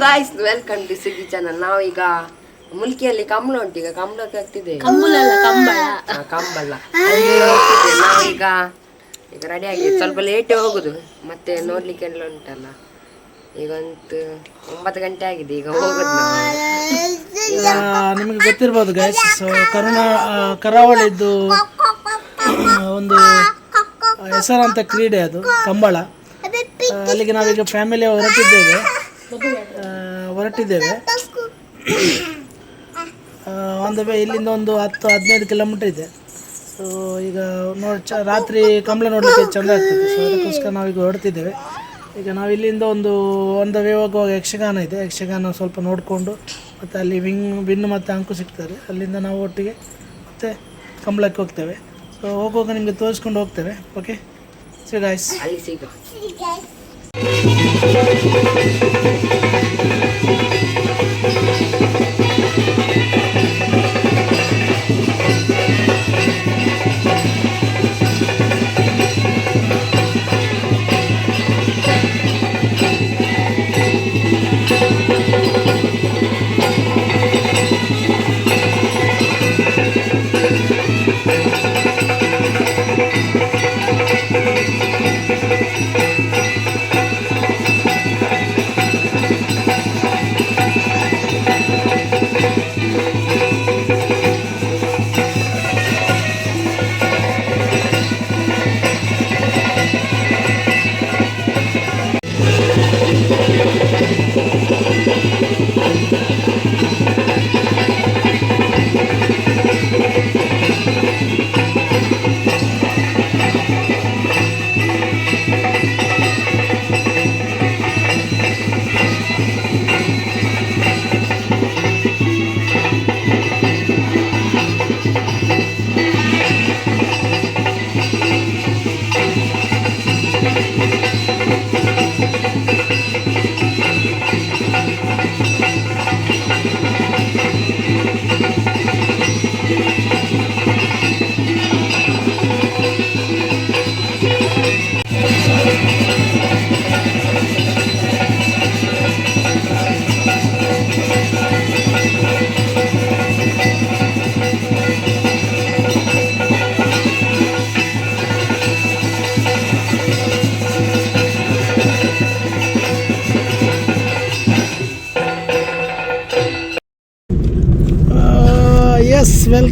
Guys welcome to Suddi channel ನಾವೀಗ ಮುಲ್ಕಿಯಲ್ಲಿ ಕಂಬಳ ಉಂಟು ಈಗ ಕಂಬಳಕ್ಕೆ ಆಗ್ತಿದ್ದೇವೆ ಕಂಬಳಲ್ಲ ಕಂಬಳ. ಅಲ್ಲಿ ಹೋಗ್ತಿದ್ದೇವೆ. ನಾವೀಗ ಈಗ ರೆಡಿ ಆಗಿದೆ ಸ್ವಲ್ಪ ಲೇಟೇ ಹೋಗುದು. ಮತ್ತೆ ನೋಡ್ಲಿಕ್ಕೆ ಎಲ್ಲ ಉಂಟಲ್ಲ. ಈಗಂತೂ ಒಂಬತ್ತು ಗಂಟೆ ಆಗಿದೆ ಈಗ ಹೋಗುದು ನಾವು. ಈಗ ನಿಮಗೆ ಗೊತ್ತಿರ್ಬೋದು ಗೈಸ್ ಸೊ ಕರುಣಾ ಆ, ಕರಾವಳಿದ್ದು ಆ, ಒಂದು ಹೆಸರಾಂತ ಕ್ರೀಡೆ ಅದು ಕಂಬಳ. ಆ, ಅಲ್ಲಿಗೆ ನಾವೀಗ ಫ್ಯಾಮಿಲಿ ಹೊರಟಿದ್ದೇವೆ. ಹೊರಟಿದ್ದೇವೆ. ಆನ್ ದ ವೇ ಇಲ್ಲಿಂದ ಒಂದು ಹತ್ತು, ಹದಿನೈದು ಕಿಲೋಮೀಟರ್ ಇದೆ. ಸೊ ಈಗ ನೋಡಿ, ಚ, ರಾತ್ರಿ ಕಂಬಳ ನೋಡಲಿಕ್ಕೆ ಚಂದ ಆಗ್ತದೆ. ಸೊ ಅದಕ್ಕೋಸ್ಕರ ನಾವೀಗ ಹೊರಡ್ತಿದ್ದೇವೆ ಈಗ ನಾವು ಇಲ್ಲಿಂದ ಒಂದು ಒಂದು ವೇ ಹೋಗುವಾಗ ಯಕ್ಷಗಾನ ಇದೆ. ಯಕ್ಷಗಾನ ಸ್ವಲ್ಪ ನೋಡಿಕೊಂಡು ಮತ್ತು ಅಲ್ಲಿ ವಿಂಗ್ ವಿನ್ ಮತ್ತು ಅಂಕು ಸಿಗ್ತಾರೆ ಅಲ್ಲಿಂದ ನಾವು ಒಟ್ಟಿಗೆ ಮತ್ತೆ ಕಂಬಳಕ್ಕೆ ಹೋಗ್ತೇವೆ. ಸೊ ಹೋಗುವಾಗ ನಿಮಗೆ ತೋರಿಸ್ಕೊಂಡು ಹೋಗ್ತೇವೆ. Okay see guys Thank you.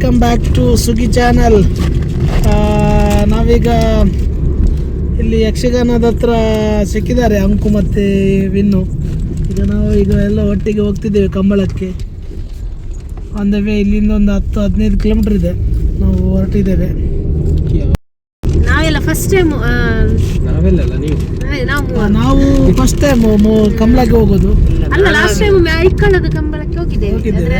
Welcome back to Sugi channel ನಾವೀಗ ಇಲ್ಲಿ ಯಕ್ಷಗಾನದ ಹತ್ರ ಸಿಕ್ಕಿದ್ದಾರೆ ಅಂಕು ಮತ್ತು ವಿನ್ನು. ಈಗ ನಾವು ಈಗ ಎಲ್ಲ ಒಟ್ಟಿಗೆ ಹೋಗ್ತಿದ್ದೇವೆ ಕಂಬಳಕ್ಕೆ. ಆನ್ ದ ವೇ ಇಲ್ಲಿಂದ ಒಂದು ಹತ್ತು ಹದಿನೈದು ಕಿಲೋಮೀಟರ್ ಇದೆ. ನಾವು ಹೊರಟಿದ್ದೇವೆ. ನಾವೆಲ್ಲ ಫಸ್ಟ್ ಟೈಮ್ ನಾವು? ಫಸ್ಟ್ ಟೈಮ್ ಕಂಬಳಕ್ಕೆ ಹೋಗೋದು. ಅಲ್ಲ ಲಾಸ್ಟ್ ಟೈಮ್ ಕಂಬಳಕ್ಕೆ ಹೋಗಿದ್ದೇವೆ.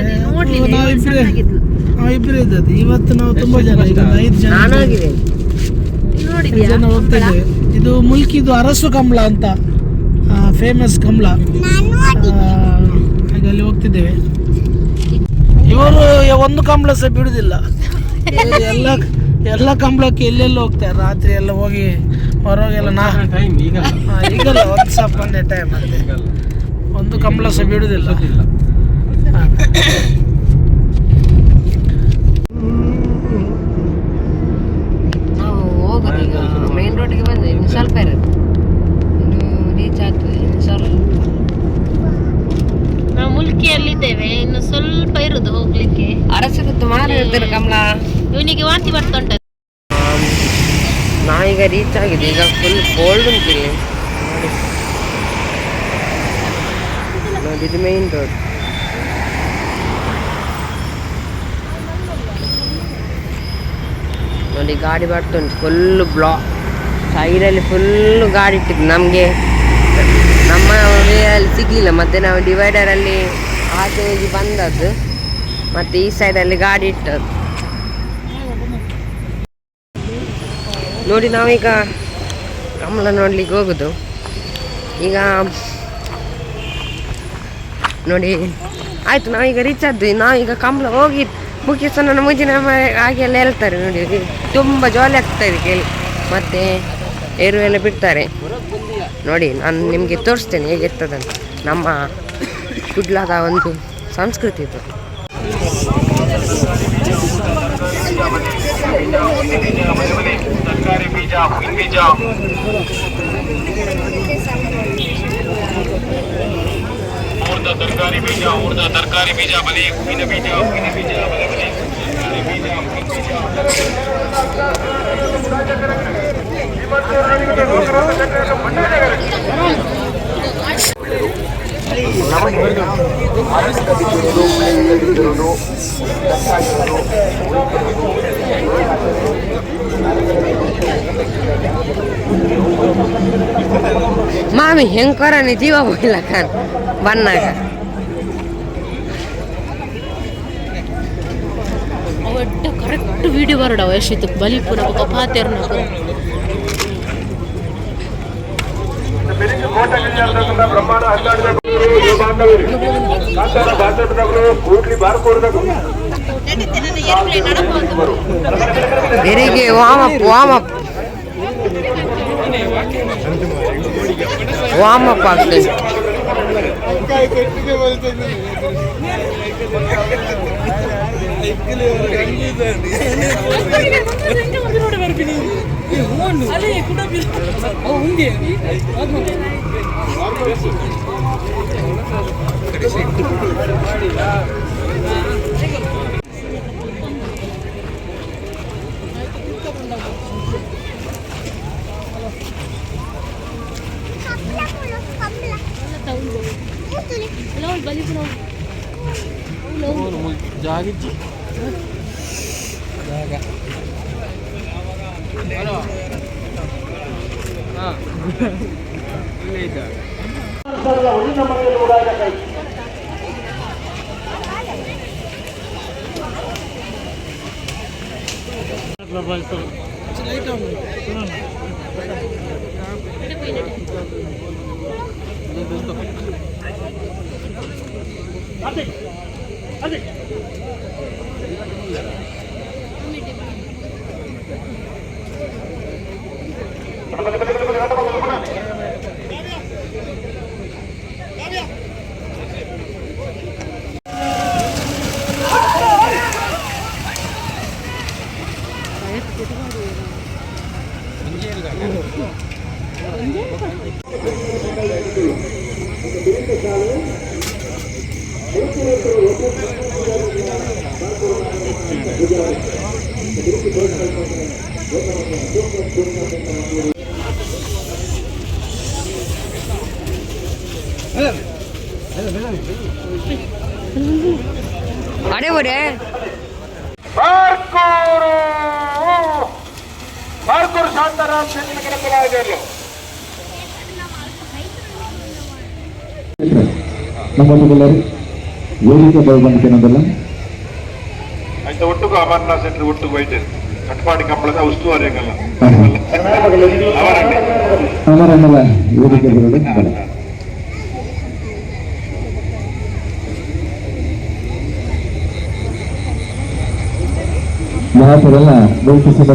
ಇಬ್ಬರು ಇದ್ದದ್ದು. ಇವತ್ತು ನಾವು ತುಂಬ ಜನ ಐದು ಜನ ಜನ ಹೋಗ್ತಿದ್ದೇವೆ ಇದು ಮುಲ್ಕಿದು ಅರಸು ಕಮಲ ಅಂತ ಫೇಮಸ್ ಕಮಲ. ಹಾಗೆ ಅಲ್ಲಿ ಹೋಗ್ತಿದ್ದೇವೆ. ಇವರು ಒಂದು ಕಂಬಳ ಸಹ ಬಿಡುದಿಲ್ಲ. ಎಲ್ಲ ಎಲ್ಲ ಕಂಬಳಕ್ಕೆ ಎಲ್ಲೆಲ್ಲ ಹೋಗ್ತಾರೆ? ರಾತ್ರಿ ಎಲ್ಲ ಹೋಗಿ ಹೊರಗೆಲ್ಲ ನಾ ಈಗಲ್ಲ. ಒಂದು ಸಹ ಒಂದೇ ಟೈಮ್ ಅಂತೆ ಒಂದು ಕಂಬಳ ಸಹ ಬಿಡುದಿಲ್ಲ ಹಾ. ನಾವು ಹೋಗುದು ಈಗ ಮೇನ್ ರೋಡ್ಗೆ ಬಂದ್ರೆ ಇನ್ನು ಸ್ವಲ್ಪ ಇರೋದು ಇನ್ನು ರೀಚ್ ಆಗ್ತದೆ ಇನ್ನು ಸ್ವಲ್ಪ ನಾವು ಮುಲ್ಕಿಯಲ್ಲಿದ್ದೇವೆ ಇನ್ನು ಸ್ವಲ್ಪ ಇರುದು ಹೋಗ್ಲಿಕ್ಕೆ ಕಮಲ. ಇವನಿಗೆ ವಾಂತಿ ಬರ್ತಾ ನಾ ಈಗ ರೀಚ್ ಆಗಿದೆ ಈಗ ಫುಲ್ ಕೋಲ್ಡ್ ಉಂಟು ಇಲ್ಲಿ. ನೋಡಿ ಇದು ಮೇನ್ ರೋಡ್ ನೋಡಿ ಗಾಡಿ ಬರ್ತುಂಟು ಫುಲ್ ಬ್ಲಾಕ್ ಸೈಡಲ್ಲಿ ಫುಲ್ ಗಾಡಿ ಇಟ್ಟಿದ್ದು ನಮಗೆ. ನಮ್ಮ ಅಲ್ಲಿ ಸಿಗಲಿಲ್ಲ ಮತ್ತೆ ನಾವು ಡಿವೈಡರಲ್ಲಿ ಆಚೆ ಹೋಗಿ ಬಂದದ್ದು. ಮತ್ತೆ ಈ ಸೈಡಲ್ಲಿ ಗಾಡಿ ಇಟ್ಟದ್ದು. ನೋಡಿ ನಾವೀಗ ಕಮಲ ನೋಡ್ಲಿಕ್ಕೆ ಹೋಗುದು. ಈಗ ನೋಡಿ, ಆಯ್ತು, ನಾವೀಗ ರೀಚ್ ಆದ್ವಿ ನಾವೀಗ ಕಮಲ ಹೋಗಿ ಮುಖ್ಯಸ್ಥ ನನ್ನ ಮುಂಚಿನ ಹಾಗೆಲ್ಲ ಹೇಳ್ತಾರೆ ನೋಡಿ. ತುಂಬ ಜಾಲಿ ಇದೆ ಕೇಳಿ. ಮತ್ತೆ ಏರು ಎಲ್ಲ ಬಿಡ್ತಾರೆ. ನೋಡಿ, ನಾನು ನಿಮಗೆ ತೋರಿಸ್ತೇನೆ ಹೇಗಿರ್ತದಂತ ನಮ್ಮ ಕುಡ್ಲಾದ ಒಂದು ಸಂಸ್ಕೃತಿ ಇದು. ತರಕಾರಿ ಬೀಜ ಹೂವಿನ ಬೀಜ ಊರ್ದ ತರಕಾರಿ ಬೀಜ ಊರ್ದ ತರಕಾರಿ ಬೀಜ ಬಲಿ ಹೂವಿನ ಬೀಜ ಹೂವಿನ ಬೀಜ ಬಲಿ ಬಲಿ ತರಕಾರಿ ಬೀಜ ಹೂವಿನ ಬೀಜ ಮಾಮಿ ಹೆಂಗ್ ಕರನಿ ಜೀವ ಹೋಗಿಲ್ಲ ಕಾನ್ ಬನ್ನಾಗ ಒಟ್ಟ ಕರೆಕ್ಟ್ ವಿಡಿಯೋ ಬರಡವ ಎಷ್ಟಿತ್ತು ಬಲಿಪುರ ಬೊಕ ಬೆಳಿಗ್ಗೆ ಕೋಟ ಗಿರಿಯಾಲದ ಬ್ರಹ್ಮಾಂಡ ಹನ್ನೆರಡು ಕಾಂತಾರ ಬಾಂಧವ್ಯದವರು ಕೂಡ್ಲಿ ಬಾರ್ಕೋರ್ದಾಗ ಬೆರಿಗೆ ವಾಮಪ್ ವಾಮಪ್ ವಾಮಪ್ ಆಗ್ತದೆ ಬಲಿಪುರ ಜಾಗಿಜ್ಜಿ అది అది அடே ஒரு பார்க்கோரு. பார்க்கோரு சாந்தராஜ் சென்று கிடக்கிறார்கள் நம்ம ವೇದಿಕೆ ಬರಬಂದಿಕೆ ನಮ್ಮೆಲ್ಲ ಆಯ್ತಾ ಒಟ್ಟಿಗೆ ಅಮರ್ನಾಥ್ ಸೆಂಟರ್ ಒಟ್ಟಿಗೆ ಹೋಯ್ತು. ಕಟ್ಪಾಡಿ ಕಂಬಳದ ಉಸ್ತುವಾರಿ ಆಗಲ್ಲ ಅವರನ್ನೆಲ್ಲ ವೇದಿಕೆ ಬರೋದು?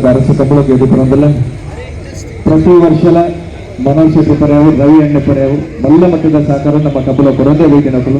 ಅರಸು ಕಂಬಳಕ್ಕೆ ಬರೋದಿಲ್ಲ ಪ್ರತಿ ವರ್ಷಲ ಮನೋಜ್ ಶೆಟ್ಟಿ ಪರ್ಯಾವು ರವಿ ಎಣ್ಣೆ ಪರ್ಯಾವು ಮಲ್ಲ ಮಟ್ಟದ ಸಹಕಾರ ನಮ್ಮ ಕಂಬಳ ಬೇಕಿನ ವೇದಿಕೆ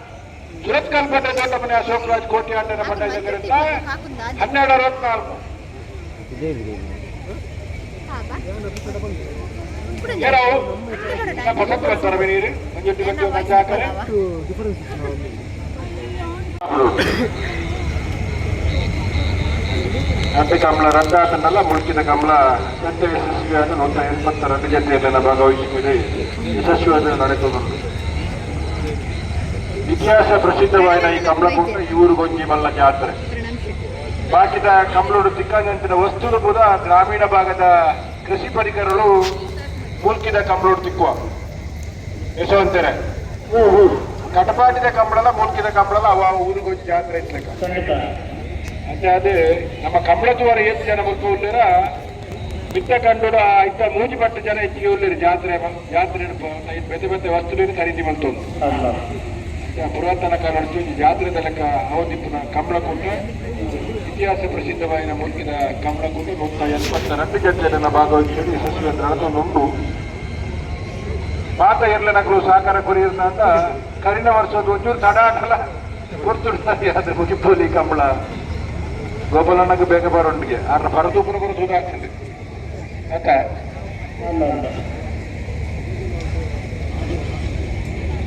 ಸುರತ್ಕಲ್ ಪಟ್ಟ ದೊಡ್ಡ ಅಶೋಕ್ ರಾಜ್ ಕೋಟಿ ಅಣ್ಣನ ಪಟ್ಟಣ ಇದರಿಂದ ಹನ್ನೆರಡು ಅರವತ್ನಾಲ್ಕು ಏನಾವು ಪಸಂದ್ ಕಲ್ತಾರ ಬೇರೆ ಹಾಕರೆ ಕಮಲ ರದ್ದ ಆತನಲ್ಲ ಮುಳುಕಿದ ಕಮಲ ಅತ್ಯ ಯಶಸ್ವಿಯಾದ ನೂತ ಎಂಬತ್ತರ ರದ್ದು ಜತೆಯಲ್ಲೆಲ್ಲ ಭಾಗವಹಿಸಿದೆ ಯಶಸ್ವಿಯಾದ ನಡೆದುಕೊಂಡು. ಇತಿಹಾಸ ಪ್ರಸಿದ್ಧವಾದ ಈ ಕಂಬಳಗುಂಟ ಈ ಊರುಗೊಂಜಿ ಮಲ್ಲ ಜಾತ್ರೆ ಬಾಕಿದ ಕಂಬಳೂರು ತಿಕ್ಕಾದಂತಿನ ವಸ್ತುಲು ಕೂಡ ಗ್ರಾಮೀಣ ಭಾಗದ ಕೃಷಿ ಪರಿಕರಗಳು ಮುಲ್ಕಿದ ಕಂಬಳೂರು ತಿಕ್ಕುವ. ಯಶವಂತರೆ, ಕಟಪಾಟಿದ ಕಂಬಳಲ್ಲ ಮುಲ್ಕಿದ ಕಂಬಳಲ್ಲ ಅವ ಊರು ಗೊಂಜಿ ಜಾತ್ರೆ ಅಂತ ಅದೇ ನಮ್ಮ ಕಂಬಳದವರ ಎಷ್ಟು ಜನ ಬರ್ತೂ ಉಳ್ಳರ ಬಿತ್ತ ಕಂಡು ಇತ್ತ ಮೂಜಿ ಪಟ್ಟ ಜನ ಹೆಚ್ಚಿಗೆ ಉಳ್ಳಿರಿ ಜಾತ್ರೆ ಜಾತ್ರೆ ಬೆತೆ ಬೆತೆ ವಸ್ತುಗಳನ್ನು ಖರೀದಿ ಮಾಡ್ತು ಪುರಾತನ ಕಾಲ ಜಾತ್ರೆ ಲೆಕ್ಕ ಅವಧಿಪ್ಪನ ಕಮಲಕುಂಟ ಇತಿಹಾಸ ಪ್ರಸಿದ್ಧವಾದ ಮುಲ್ಕಿದ ಕಮಲಕುಂಟ ನೂತ ಎಪ್ಪತ್ತ ರಟ್ಟು ಜನ ಭಾಗವಹಿಸಿ ಯಶಸ್ವಿ ನಡೆದುಕೊಂಡು ಪಾತ ಇರ್ಲೆ ನಗರು ಸಹಕಾರ ಅಂತ ಕರಿನ ವರ್ಷದ ಒಂಚೂರು ತಡಾಟಲ ಗುರ್ತು ಅದು ಮುಗಿಪೋಲಿ ಕಂಬಳ ಗೋಪಾಲಣ್ಣಗೆ ಬೇಗ ಬರೋಂಡಿಗೆ ಆದ್ರೆ ಕೂಡ ಆಗ್ತದೆ ಯಾಕೆ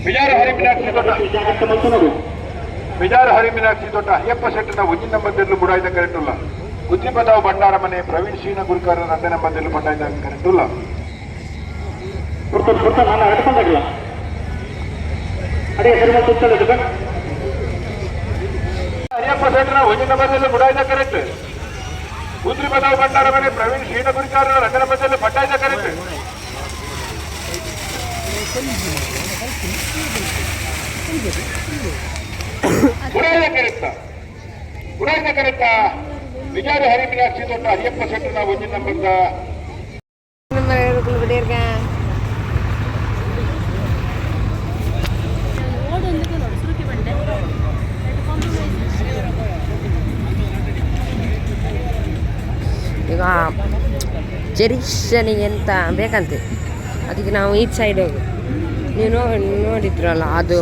ವಿಜಾರ ಹರಿಮಿನಾಕ್ಷಿ ದೊಡ್ಡ ವಿಜಾರ ಹರಿಮಿನಾಕ್ಷಿ ದೊಡ್ಡ ಅಯ್ಯಪ್ಪ ಶೆಟ್ಟನ ಉಜ್ಜಿನ ಮಧ್ಯದಲ್ಲೂ ಬುಡಾಯ್ದ ಕರೆಂಟುಲ್ಲ. ಉದ್ದಿಪದಾವ್ ಭಂಡಾರ ಮನೆ ಪ್ರವೀಣ್ ಶ್ರೀನ ಗುರುಕಾರ ನಂದನ ಮಧ್ಯದಲ್ಲಿ ಇದ್ದ ಕರೆಂಟುಲ್ಲ. ಅಯ್ಯಪ್ಪ ಶೆಟ್ಟಿನ ಉಜ್ಜಿನ ಮಧ್ಯದಲ್ಲಿ ಇದ್ದ ಕರೆಂಟ್. ಉದ್ರಿ ಭಂಡಾರ ಮನೆ ಪ್ರವೀಣ್ ಶ್ರೀನ ಗುರುಕಾರ ನಂದನ ಮಧ್ಯದಲ್ಲಿ ಇದ್ದ ಕರೆಂಟ್. ಈಗ ನಾನು ಎಂತ ಬೇಕಂತೆ? ಅದಕ್ಕೆ ನಾವು ಈಚ್ ಸೈಡ್ ಹೋಗಿ. ನೀವು ನೋಡಿದ್ರಲ್ಲ, ಅದು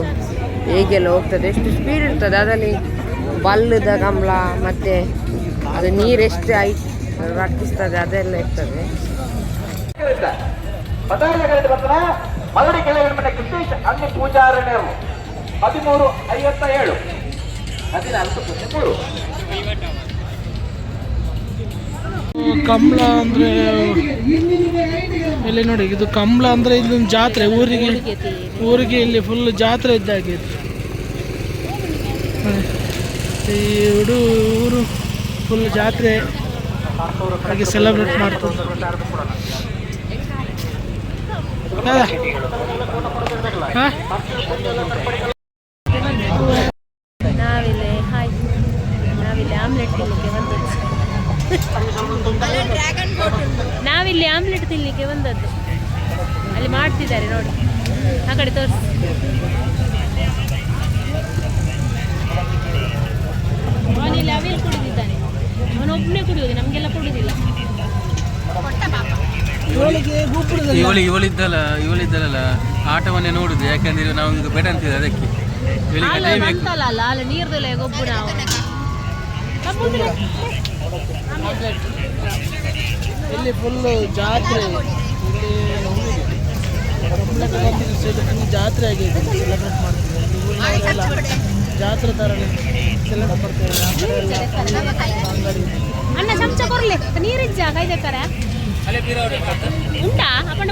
ಹೇಗೆಲ್ಲ ಹೋಗ್ತದೆ, ಎಷ್ಟು ಸ್ಪೀಡ್ ಇರ್ತದೆ, ಅದರಲ್ಲಿ ಬಲ್ಲದ ಗಮಲ, ಮತ್ತು ಅದು ನೀರು ಎಷ್ಟು ಐ ರಕ್ಕಿಸ್ತದೆ, ಅದೆಲ್ಲ ಇರ್ತದೆ. ಹದಿಮೂರು ಐವತ್ತ ಏಳು ಹದಿನಾಲ್ಕು ಮೂರು. ಕಂಬಳ ಅಂದ್ರೆ ಇಲ್ಲಿ ನೋಡಿ, ಇದು ಕಂಬಳ ಅಂದ್ರೆ ಇದೊಂದು ಜಾತ್ರೆ, ಊರಿಗೆ ಊರಿಗೆ ಇಲ್ಲಿ ಫುಲ್ ಜಾತ್ರೆ ಇದ್ದಾಗೆ ಈ ಹುಡು ಊರು ಫುಲ್ ಜಾತ್ರೆ ಹಾಗೆ ಸೆಲೆಬ್ರೇಟ್ ಮಾಡ್ತಾರೆ? ಹಾ? ನಾವಿಲ್ಲಿ ಹಾಯ್ ನಾವಿಲ್ಲಿ ಆಮ್ಲೆಟ್ ತಿನ್ನಲಿಕ್ಕೆ ಬಂದದ್ದು ನಾವಿಲ್ಲಿ ಆಮ್ಲೆಟ್ ತಿನ್ನಲಿಕ್ಕೆ ಬಂದದ್ದು ಅಲ್ಲಿ ಮಾಡ್ತಿದ್ದಾರೆ ನೋಡಿ. ಆ ಕಡೆ ತೋರಿಸಿ. ಅವನಿಲ್ಲಿ ಅವಿಲ್ ಕುಡಿದಿದ್ದಾನೆ. ಅವನೊಬ್ಬನೇ ಕುಡಿಯೋದು ನಮಗೆಲ್ಲ ಕುಡಿಯೋದಿಲ್ಲ ಇವಳಿಗೆ ಗೋಪುರದಲ್ಲಿ ಇವಳು ಇವಳಿದ್ದಲ್ಲ ಇವಳಿದ್ದಲ್ಲ ಆಟವನ್ನೇ ನೋಡುದು ಯಾಕಂದ್ರೆ ನಾವು ಈಗ ಬೇಡ ಅಂತಿದ್ದೆ ಅದಕ್ಕೆ. ಬಂತಲ್ಲ ಅಲ್ಲ ನೀರ್ದಲ್ಲ ಗೊಬ್ಬು ನಾವು ಇಲ್ಲಿ ಫುಲ್ಲು ಜಾತ್ರೆ. ಇಲ್ಲಿ ಜಾತ್ರೆ ಆಗಿದೆ. ಸೆಲೆಬ್ರೇಟ್ ಮಾಡ್ತೀವಿ. ಊರಿನವರೆಲ್ಲ ಜಾತ್ರೆ ಥರನೇ ಸೆಲೆಬ್ರೇಟ್ ಮಾಡ್ತೇವೆ. ಆ ಕಡೆ ಎಲ್ಲ ಅಂಗಡಿ ಅಣ್ಣ ಉಂಟಾ ಹಾಕೊಂಡ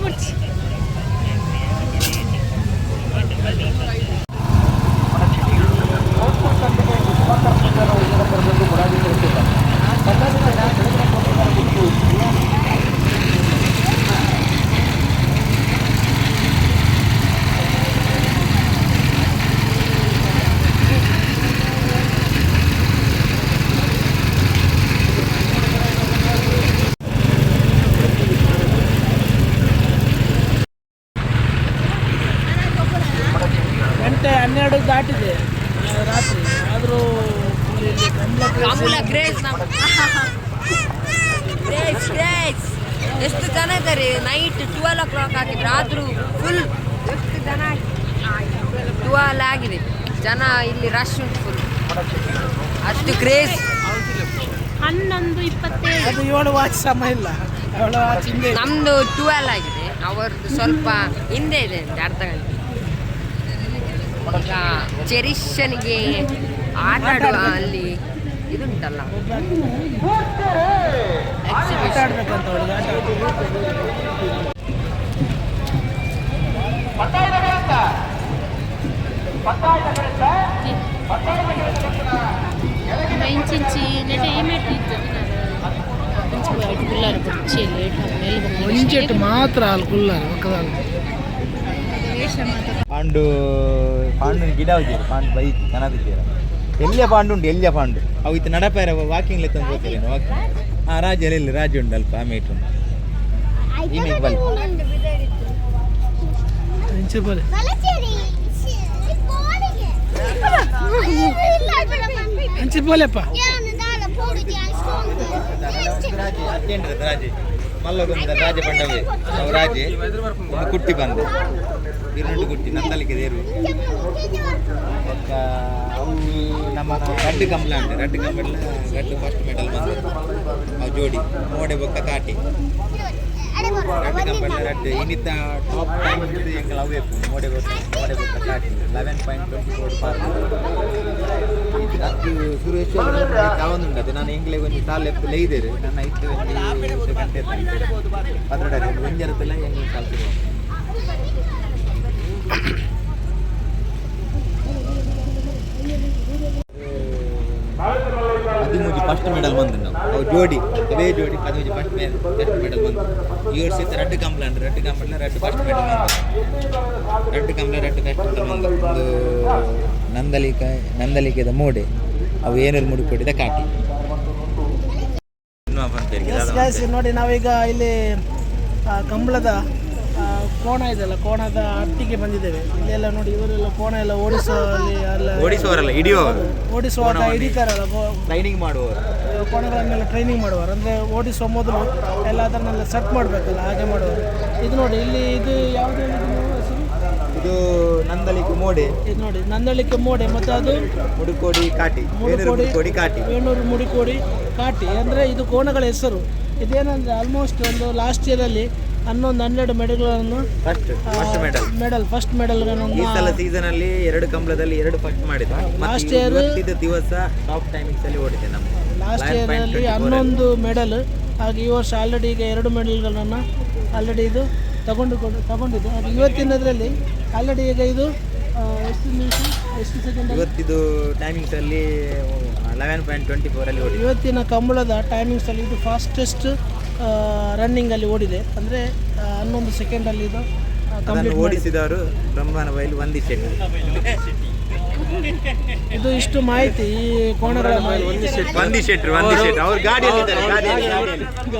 ಗಂಟೆ ಹನ್ನೆರಡು ದಾಟಿದೆ ಆ, ರಾತ್ರಿ ಆದರೂ ಇಲ್ಲಿ ಕಂಬಳ ಕ್ರೇಜ್ ಕ್ರೇಜ್ ಕ್ರೇಜ್ ಎಷ್ಟು ಜನ ಇದ್ದಾರೆ ನೈಟ್ ಟ್ವೆಲ್ ಜನ ಆಗಿದೆ. ಜನ ಇಲ್ಲಿ ರಶ್ ಉಂಟು ಫುಲ್ ಅಷ್ಟು ಕ್ರೇಜ್ ಹನ್ನೊಂದು ಇಪ್ಪತ್ತೇಳು. ಅದು ಏಳು ವಾಚ್ ಸಮ ಇಲ್ಲ. ಏಳು ವಾಚ್ ಹಿಂದೆ ನಮ್ದು ಟ್ವೆಲ್ ಆಗಿದೆ. ಅವರದ್ದು ಸ್ವಲ್ಪ ಹಿಂದೆ ಇದೆ ಅಂತೆ ಅರ್ಧ ಗಂಟೆ ಈಗ ಚೆರಿಷನಿಗೆ ಆಟ ಆಡುವ ಅಲ್ಲಿ ಇದುಂಟಲ್ಲ. ಎಕ್ಸಿಬಿಷನ್ ಆಡ್ಬೇಕಂತ ಅವಳಿಗೆ ಆಟ ಆಡ್ಬೇಕು. ಇಂಚಿಂಚಿ ಕುಲ್ಲಾರ ಒಂಚೆಟ್ಟು ಮಾತ್ರ ಅಲ್ಲಿ ಕುಲ್ಲರ್ ಪಾಂಡು ಪಾಂಡು ಗಿಡ ಹೋಗಿರು ಪಾಂಡು ಬೈಕ್ ಕನದಿದ್ದೀರ ಎಲ್ಲಿಯ ಪಾಂಡು ಉಂಟು ಎಲ್ಲಿಯ ಪಾಂಡು? ಅವು ಇತ್ತು ನಡಪಾರ ವಾಕಿಂಗ್ ಲೆತ್ತ ಹೋಗ್ತೇನೆ ವಾಕಿಂಗ್ ಹಾಂ ರಾಜ ಎಲ್ಲಿ ರಾಜ ಉಂಟು ಅಲ್ಪ ಆಮೇಟ್ ಮೇಟ್ ಉಂಟು. ಈ ಬಲ್ ಇಂಚೆ ಬೋಲೆಪ್ಪ ಮಲ್ಲಗೊಂದ ರಾಜ ಪಂಡವೆ ಅವು ರಾಜೆ, ಒಂದು ಕುಟ್ಟಿ ಬಂದೆ. ಇರುಂಡು ಕುಟ್ಟಿ ನಂದಲಿಕ್ಕೆ ದೇರು. ಅವು ನಮ್ಮ ರಡ್ಡು ಕಂಬಳ ಉಂಟು ರಡ್ಡು ಕಂಬಳ ರಡ್ಡು ಫಸ್ಟ್ ಮೆಡಲ್ ಬಂದು ಅವು ಜೋಡಿ, ಮೋಡೆ ಬೊಕ್ಕ ಕಾಟಿ. ರಡ್ಡು ಕಂಬಳ ರಡ್ಡು ಇನ್ನಿತ್ತ ಟಾಪ್ ಟೈಮ್ ಮೋಡೆ ಬೊಕ್ಕ ಮೋಡೆ ಬೊಕ್ಕ ಕಾಟಿ ಲೆವೆನ್ ಪಾಯಿಂಟ್ ಟ್ವೆಂಟಿ ಫೋರ್ ಪಾರ್ ಅದು ಸುರೇಶ್ ಕಾವೊಂದುಂಡು ಅದು ನಾನು ಎಂಗ್ಲೆ ಎಪ್ಪು ಲೈದೇರು ನನ್ನ ಐದು ಒಂದು ಗಂಟೆ ಪತ್ರಡ ಒಂಜರತ್ತಲ್ಲ ಎಂಗ್ಲೆ ಕಲ್ತಿರುವ ಫಸ್ಟ್ ಮೆಡಲ್ ಬಂದು ನಾವು ಜೋಡಿ ಅದೇ ಜೋಡಿ ಪದವಿ ಫಸ್ಟ್ ಫಸ್ಟ್ ಮೆಡಲ್ ಬಂದು ಈ ವರ್ಷ ಇತ್ತು red complaint red complaint red first medal ಬಂದು red complaint red first medal ಬಂದು ಒಂದು ನಂದಲಿಕ ನಂದಲಿಕದ ಮೂಡೆ. ಅವು ಏನೇನು ಮುಡಿಕೊಟ್ಟಿದೆ ಕಾಟಿ. ನೋಡಿ ನಾವೀಗ ಇಲ್ಲಿ ಕಂಬಳದ ಕೋಣ ಇದೆಲ್ಲ ಕೋಣದ ಅಟ್ಟಿಗೆ ಬಂದಿದ್ದೇವೆ. ಇಲ್ಲೆಲ್ಲ ನೋಡಿ ಇವರೆಲ್ಲ ಕೋಣ ಎಲ್ಲ ಓಡಿಸುವಲ್ಲಿ ಎಲ್ಲ ಓಡಿಸುವವರಲ್ಲ ಹಿಡಿಯುವವರು. ಓಡಿಸುವಾಗ ಹಿಡಿತಾರಲ್ಲ ಟ್ರೈನಿಂಗ್ ಮಾಡುವವರು. ಕೋಣಗಳನ್ನೆಲ್ಲ ಟ್ರೈನಿಂಗ್ ಮಾಡುವರು ಅಂದರೆ ಓಡಿಸುವ ಮೊದಲು ಎಲ್ಲ ಅದನ್ನೆಲ್ಲ ಸೆಟ್ ಮಾಡಬೇಕಲ್ಲ ಹಾಗೆ ಮಾಡುವರು ಇದು ನೋಡಿ ಇಲ್ಲಿ ಇದು ಯಾವುದು? ಇದು ನಂದಳಿಕೆ ಮೋಡೆ. ಇದು ನೋಡಿ ನಂದಳಿಕೆ ಮೋಡೆ ಮತ್ತು ಅದು? ಮುಡಿಕೋಡಿ ಕಾಟಿ. ಮುಡಿಕೋಡಿ ಕಾಟಿ. ಬೇಲೂರು ಮುಡಿಕೋಡಿ ಕಾಟಿ. ಅಂದರೆ ಇದು ಕೋಣಗಳ ಹೆಸರು. ಇದೇನಂದರೆ ಆಲ್ಮೋಸ್ಟ್ ಒಂದು ಲಾಸ್ಟ್ ಇಯರಲ್ಲಿ ಹನ್ನೊಂದು ಹನ್ನೆರಡು ಮೆಡಲ್ಗಳನ್ನು. First first medal medal first ಮೆಡಲ್ಗಳನ್ನು ಈ ಸಲ ಸೀಸನ್ ಅಲ್ಲಿ ಎರಡು ಕಂಬಳದಲ್ಲಿ ಎರಡು ಫಸ್ಟ್ ಮಾಡಿದ ಲಾಸ್ಟ್ ಇಯರ್ ದಿವಸ ಟಾಪ್ ಟೈಮಿಂಗ್ಸ್ ಅಲ್ಲಿ ಓಡಿದೆ ನಮ್ಮ ಲಾಸ್ಟ್ ಅಲ್ಲಿ ಹನ್ನೊಂದು ಮೆಡಲ್ ಹಾಗೆ ಈ ವರ್ಷ ಆಲ್ರೆಡಿ ಈಗ ಎರಡು ಮೆಡಲ್ಗಳನ್ನು ಆಲ್ರೆಡಿ ಇದು ತಗೊಂಡು ತಗೊಂಡಿದ್ದು. ಹಾಗೆ ಇವತ್ತಿನದರಲ್ಲಿ ಆಲ್ರೆಡಿ ಈಗ ಇದು ಎಷ್ಟು ನಿಮಿಷ ಎಷ್ಟು ಸೆಕೆಂಡ್ ಇವತ್ತಿದು ಟೈಮಿಂಗ್ಸ್ ಅಲ್ಲಿ ಲೆವೆನ್ ಪಾಯಿಂಟ್ ಟ್ವೆಂಟಿ ಫೋರ್ ಅಲ್ಲಿ ಇವತ್ತಿನ ಕಂಬಳದ ಟೈಮಿಂಗ್ಸಲ್ಲಿ ಇದು ಫಾಸ್ಟೆಸ್ಟ್ ರನ್ನಿಂಗಲ್ಲಿ ಓಡಿದೆ. ಅಂದರೆ ಹನ್ನೊಂದು ಸೆಕೆಂಡಲ್ಲಿ ಇದು ಅದನ್ನು ಕಂಪ್ಲೀಟ್ ಓಡಿಸಿದವರು ಬ್ರಹ್ಮನ ಬಯಲು ಒಂದಿ ಶೆಟ್ಟಿ. ಇದು ಇಷ್ಟು ಮಾಹಿತಿ ಈ ಕೋಣಗಳ ಮಾಹಿತಿ ಒಂದಿ ಶೆಟ್ರು ಒಂದಿ ಶೆಟ್ರು ಅವ್ರು ಗಾಡಿಯಲ್ಲಿ ಇದ್ದಾರೆ ಗಾಡಿಯಲ್ಲಿ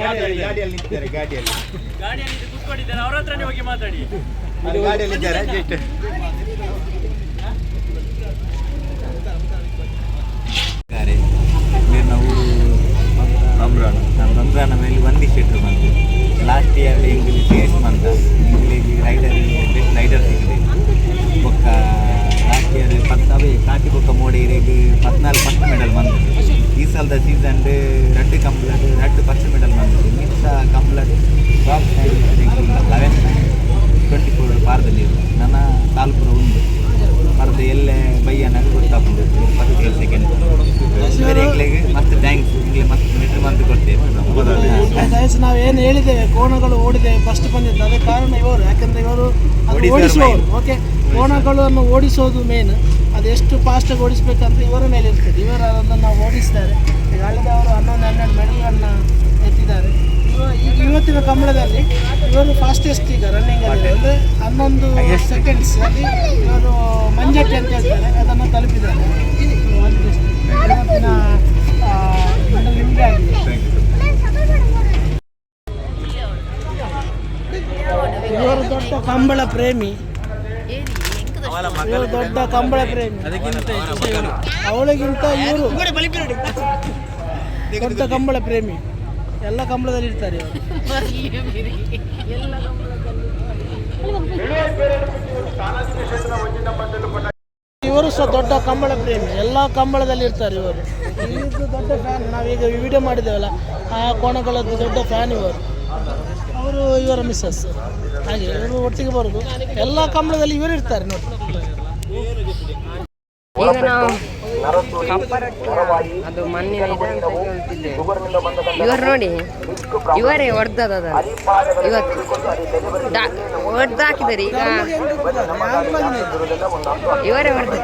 ಗಾಡಿಯಲ್ಲಿ ಗಾಡಿಯಲ್ಲಿ. ನಿಂತಿದ್ದಾರೆ ಗಾಡಿಯಲ್ಲಿ ಅವ್ರು ಗಾಡಿಯಲ್ಲಿ ಇದ್ದಾರೆ ಜಸ್ಟ್ ಗಾರೆ ನೀರಿನ ಊರು ರಂಬ್ರಾಣ ನಾನು ರಂಬ್ರಾಣ ಮೇಲೆ ಒಂದಿ ಶೆಟ್ರು ಲಾಸ್ಟ್ ಇಯರ್ ಎಂಗ್ಲಿ ಎಸ್ ಮಂತ ಎಂಗ್ಲಿಗೆ ರೈಡರ್ ಬೆಸ್ಟ್ ರೈಡರ್ ಸಿಕ್ಕಿದೆ. ಬೊಕ್ಕ ಲಾಸ್ಟ್ ಇಯರ್ ಪತ್ತು ಅವೇ ಕಾಟಿ ಬೊಕ್ಕ ಮೋಡಿಗೆ ಪದ್ನಾಲ್ಕು ಫಸ್ಟ್ ಮೆಡಲ್ ಬಂದು ಈ ಸಲದ season red ಕಂಪ್ಲಟ್ red first medal ಬಂದು ಮಿಕ್ಕ ಕಂಪ್ಲಟ್ ಟಾಪ್ ಲೆವೆನ್ ಟ್ವೆಂಟಿ ಫೋರ್ ಪಾರದಲ್ಲಿ ನನ್ನ ತಾಲೂಪುರ ಒಂದು ಪರದೆ ಎಲ್ಲೇ ಬೈಯನಾಗ ಗೊತ್ತಾಗ್ತದೆ ಪತ್ತು ಸೆಕೆಂಡ್ ಬೇರೆ ಎಂಗ್ಲಿಗೆ ಮತ್ತೆ ಥ್ಯಾಂಕ್ಸ್ ಇಂಗ್ಲಿ ಮತ್ತೆ ಮೀಟ್ರ್ ಮಂತ್ ಕೊಡ್ತೇವೆ ಗೈಸ್ ನಾವು ಏನು ಹೇಳಿದ್ದೇವೆ ಕೋಣಗಳು ಓಡಿದೆ ಫಸ್ಟ್ ಬಂದಿದ್ದು. ಅದೇ ಕಾರಣ ಇವರು ಯಾಕಂದ್ರೆ ಇವರು ಓಡಿಸೋರು ಓಡಿಸುವವರು ಓಕೆ ಕೋಣಗಳನ್ನು ಓಡಿಸೋದು ಮೇನ್ ಅದೆಷ್ಟು ಎಷ್ಟು ಫಾಸ್ಟಾಗಿ ಓಡಿಸ್ಬೇಕಂತ ಇವರ ಮೇಲೆ ಇರ್ತದೆ. ಇವರು ಅದನ್ನು ನಾವು ಓಡಿಸ್ತಾರೆ. ಈಗ ಅವರು ಹನ್ನೊಂದು ಹನ್ನೆರಡು ಮೆಡಲ್ಗಳನ್ನ ಎತ್ತಿದ್ದಾರೆ. ಈಗ ಇವತ್ತಿನ ಕಂಬಳದಲ್ಲಿ ಇವರು ಫಾಸ್ಟೆಸ್ಟ್ ಈಗ ರನ್ನಿಂಗ್ ಅಲ್ಲಿ. ಅಂದರೆ ಹನ್ನೊಂದು ಸೆಕೆಂಡ್ಸ್ ಅಲ್ಲಿ ಇವರು ಮಂಜಟ್ಟಿ ಅಂತ ಹೇಳ್ತಾರೆ. ಅದನ್ನು ತಲುಪಿದ್ದಾರೆ ಇವತ್ತಿನ ಮೆಡಲ್ ನಿಮಗೆ ಆಗಿದೆ ಇವರು ದೊಡ್ಡ ಕಂಬಳ ಪ್ರೇಮಿ. ಇವರು ದೊಡ್ಡ ಕಂಬಳ ಪ್ರೇಮಿ. ಅವಳಿಗಿಂತ ಇವರು ದೊಡ್ಡ ಕಂಬಳ ಪ್ರೇಮಿ. ಎಲ್ಲ ಕಂಬಳದಲ್ಲಿ ಇರ್ತಾರೆ ಇವರು. ಇವರು ಸಹ ದೊಡ್ಡ ಕಂಬಳ ಪ್ರೇಮಿ. ಎಲ್ಲ ಕಂಬಳದಲ್ಲಿ ಇರ್ತಾರೆ ಇವರು. ದೊಡ್ಡ ಫ್ಯಾನ್ ನಾವೀಗ ವಿಡಿಯೋ ಮಾಡಿದ್ದೇವಲ್ಲ ಆ ಕೋಣಗಳದ್ದು ದೊಡ್ಡ ಫ್ಯಾನ್ ಇವರು. ಅವರು ಇವರ ಮಿಸ್ಸಸ್ ಹಾಗೆ ಇವರು ಒಟ್ಟಿಗೆ ಬರೋದು. ಎಲ್ಲ ಕಂಬಳದಲ್ಲಿ ಇವರು ಇರ್ತಾರೆ ನೋಡಿ. ಈಗ ನಾವು ಕಪ್ಪರಕ್ಕೆ ಅದು ಮಣ್ಣಿನ ಇದೆ ಅಂತ ಇವರು ನೋಡಿ ಇವರೇ ಹೊಡೆದದ ಇವತ್ತು ಹೊಡೆದು ಹಾಕಿದ್ದಾರೆ ಈಗ. ಇವರೇ ಹೊಡೆದ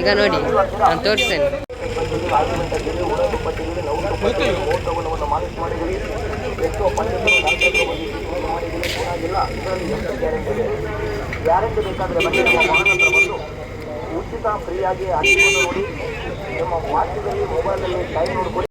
ಈಗ ನೋಡಿ ನಾನು ತೋರಿಸ್ತೇನೆ. ಗ್ಯಾರಂಟಿ ಬೇಕಾದ್ರೆ ಬನ್ನಿ ನಮ್ಮ ವಾಹನ ಹತ್ರ ಬಂದು ಉಚಿತ ಫ್ರೀಯಾಗಿ ಅಡಿಯನ್ನು ನೋಡಿ ನಿಮ್ಮ ವಾಚ್ಯದಲ್ಲಿ ಮೊಬೈಲಲ್ಲಿ ಟೈಮ್ ನೋಡ್ಕೊಳ್ಳಿ.